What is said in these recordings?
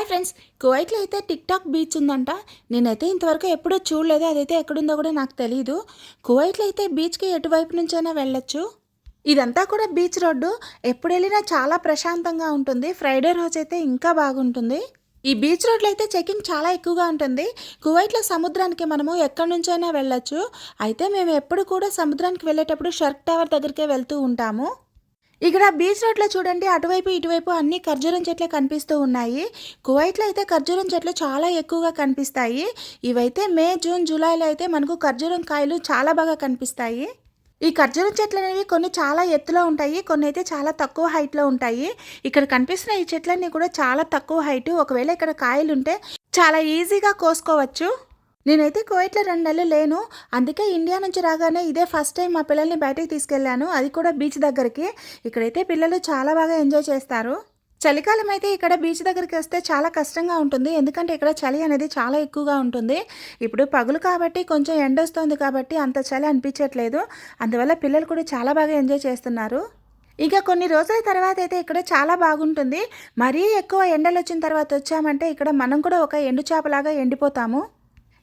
Hi friends కువైట్లో అయితే tick talk beach ఉందంట. నేనైతే ఇంతవరకు ఎప్పుడూ చూడలేదు అదైతే ఎక్కడుందో కూడా నాకు తెలియదు కువైట్లో అయితే బీచ్కి ఎటువైపు నుంచైనా వెళ్ళొచ్చు. ఇదంతా కూడా బీచ్ రోడ్డు. ఎప్పుడు వెళ్ళినా చాలా ప్రశాంతంగా ఉంటుంది. ఫ్రైడే రోజు అయితే ఇంకా బాగుంటుంది. ఈ బీచ్ రోడ్లో అయితే చెకింగ్ చాలా ఎక్కువగా ఉంటుంది. కువైట్లో సముద్రానికి మనము ఎక్కడి నుంచైనా వెళ్ళొచ్చు. అయితే మేము ఎప్పుడు కూడా సముద్రానికి వెళ్ళేటప్పుడు షర్క్ టవర్ దగ్గరికే వెళ్తూ ఉంటాము. ఇక్కడ బీచ్ రోడ్లో చూడండి అటువైపు ఇటువైపు అన్ని ఖర్జూరం చెట్లే కనిపిస్తూ ఉన్నాయి. కువైట్లో అయితే ఖర్జూరం చెట్లు చాలా ఎక్కువగా కనిపిస్తాయి. ఇవైతే మే జూన్ జూలైలో అయితే మనకు ఖర్జూరం కాయలు చాలా బాగా కనిపిస్తాయి. ఈ ఖర్జూరం చెట్లు అనేవి కొన్ని చాలా ఎత్తులో ఉంటాయి కొన్ని అయితే చాలా తక్కువ హైట్లో ఉంటాయి. ఇక్కడ కనిపిస్తున్న ఈ చెట్లన్నీ కూడా చాలా తక్కువ హైట్. ఒకవేళ ఇక్కడ కాయలు ఉంటే చాలా ఈజీగా కోసుకోవచ్చు. నేనైతే కువైట్లో రెండు నెలలు లేను. అందుకే ఇండియా నుంచి రాగానే ఇదే ఫస్ట్ టైం మా పిల్లల్ని బయటకు తీసుకెళ్ళాను. అది కూడా బీచ్ దగ్గరికి. ఇక్కడైతే పిల్లలు చాలా బాగా ఎంజాయ్ చేస్తారు. చలికాలం అయితే ఇక్కడ బీచ్ దగ్గరికి వస్తే చాలా కష్టంగా ఉంటుంది. ఎందుకంటే ఇక్కడ చలి అనేది చాలా ఎక్కువగా ఉంటుంది. ఇప్పుడు పగులు కాబట్టి కొంచెం ఎండ వస్తుంది కాబట్టి అంత చలి అనిపించట్లేదు. అందువల్ల పిల్లలు కూడా చాలా బాగా ఎంజాయ్ చేస్తున్నారు. ఇక కొన్ని రోజుల తర్వాత అయితే ఇక్కడ చాలా బాగుంటుంది. మరీ ఎక్కువ ఎండలు వచ్చిన తర్వాత వచ్చామంటే ఇక్కడ మనం కూడా ఒక ఎండు చేపలాగా ఎండిపోతాము.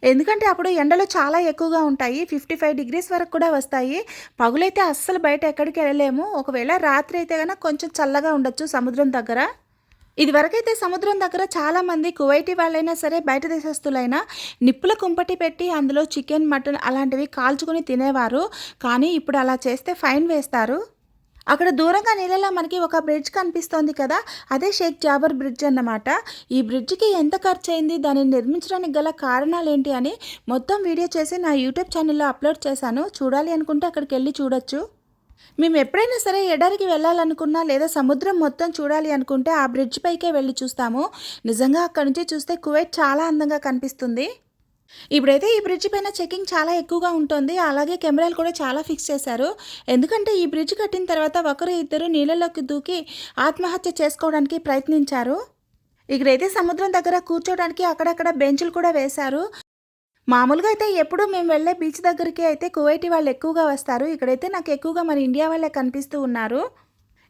ఎందుకంటే అప్పుడు ఎండలు చాలా ఎక్కువగా ఉంటాయి ఫిఫ్టీ ఫైవ్ డిగ్రీస్ వరకు కూడా వస్తాయి. పగులైతే అస్సలు బయట ఎక్కడికి వెళ్ళలేము. ఒకవేళ రాత్రి అయితే కనుక కొంచెం చల్లగా ఉండొచ్చు సముద్రం దగ్గర. ఇదివరకైతే సముద్రం దగ్గర చాలామంది కువైటీ వాళ్ళైనా సరే బయట దేశస్తులైనా నిప్పుల కుంపటి పెట్టి అందులో చికెన్ మటన్ అలాంటివి కాల్చుకొని తినేవారు. కానీ ఇప్పుడు అలా చేస్తే ఫైన్ వేస్తారు. అక్కడ దూరంగా నీళ్ళలో మనకి ఒక బ్రిడ్జ్ కనిపిస్తోంది కదా అదే షేక్ జాబర్ బ్రిడ్జ్ అన్నమాట. ఈ బ్రిడ్జ్కి ఎంత ఖర్చు అయింది దాన్ని నిర్మించడానికి గల కారణాలు ఏంటి అని మొత్తం వీడియో చేసి నా యూట్యూబ్ ఛానల్లో అప్లోడ్ చేశాను. చూడాలి అనుకుంటే అక్కడికి వెళ్ళి చూడొచ్చు. మేము ఎప్పుడైనా సరే ఎడారికి వెళ్ళాలనుకున్నా లేదా సముద్రం మొత్తం చూడాలి అనుకుంటే ఆ బ్రిడ్జ్ పైకే వెళ్ళి చూస్తాము. నిజంగా అక్కడి నుంచి చూస్తే కువైట్ చాలా అందంగా కనిపిస్తుంది. ఇప్పుడైతే ఈ బ్రిడ్జ్ పైన చెకింగ్ చాలా ఎక్కువగా ఉంటుంది. అలాగే కెమెరాలు కూడా చాలా ఫిక్స్ చేశారు. ఎందుకంటే ఈ బ్రిడ్జ్ కట్టిన తర్వాత ఒకరు ఇద్దరు నీళ్ళలోకి దూకి ఆత్మహత్య చేసుకోవడానికి ప్రయత్నించారు. ఇక్కడైతే సముద్రం దగ్గర కూర్చోవడానికి అక్కడక్కడ బెంచులు కూడా వేశారు. మామూలుగా అయితే ఎప్పుడు మేము వెళ్ళే బీచ్ దగ్గరికి అయితే కువైటీ వాళ్ళు ఎక్కువగా వస్తారు. ఇక్కడైతే నాకు ఎక్కువగా మన ఇండియా వాళ్ళే కనిపిస్తూ ఉన్నారు.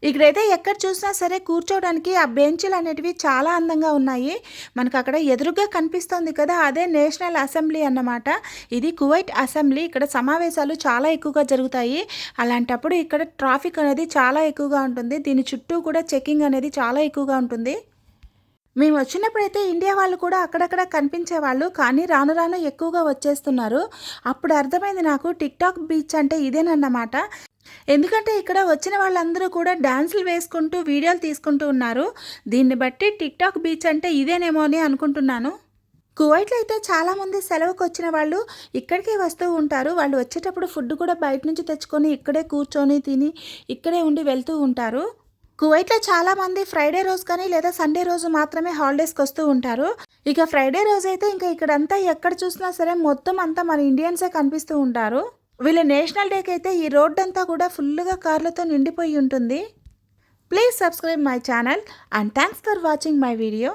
ఇక్కడైతే ఎక్కడ చూసినా సరే కూర్చోవడానికి ఆ బెంచ్లు అనేటివి చాలా అందంగా ఉన్నాయి. మనకు అక్కడ ఎదురుగా కనిపిస్తుంది కదా అదే నేషనల్ అసెంబ్లీ అన్నమాట. ఇది కువైట్ అసెంబ్లీ. ఇక్కడ సమావేశాలు చాలా ఎక్కువగా జరుగుతాయి. అలాంటప్పుడు ఇక్కడ ట్రాఫిక్ అనేది చాలా ఎక్కువగా ఉంటుంది. దీని చుట్టూ కూడా చెకింగ్ అనేది చాలా ఎక్కువగా ఉంటుంది. మేము వచ్చినప్పుడైతే ఇండియా వాళ్ళు కూడా అక్కడక్కడ కనిపించేవాళ్ళు కానీ రాను రాను ఎక్కువగా వచ్చేస్తున్నారు. అప్పుడు అర్థమైంది నాకు టిక్టాక్ బీచ్ అంటే ఇదేనన్నమాట. ఎందుకంటే ఇక్కడ వచ్చిన వాళ్ళందరూ కూడా డాన్సులు వేసుకుంటూ వీడియోలు తీసుకుంటూ ఉన్నారు. దీన్ని బట్టి టిక్టాక్ బీచ్ అంటే ఇదేనేమో అని అనుకుంటున్నాను. కువైట్లో అయితే చాలామంది సెలవుకు వచ్చిన వాళ్ళు ఇక్కడికే వస్తూ ఉంటారు. వాళ్ళు వచ్చేటప్పుడు ఫుడ్ కూడా బయట నుంచి తెచ్చుకొని ఇక్కడే కూర్చొని తిని ఇక్కడే ఉండి వెళ్తూ ఉంటారు. కువైట్లో చాలామంది ఫ్రైడే రోజు కానీ లేదా సండే రోజు మాత్రమే హాలిడేస్కి వస్తూ ఉంటారు. ఇక ఫ్రైడే రోజు అయితే ఇంకా ఇక్కడంతా ఎక్కడ చూసినా సరే మొత్తం అంతా మన ఇండియన్సే కనిపిస్తూ ఉంటారు. వీళ్ళ నేషనల్ డేకి అయితే ఈ రోడ్ అంతా కూడా ఫుల్గా కార్లతో నిండిపోయి ఉంటుంది. Please subscribe my channel and thanks for watching my video.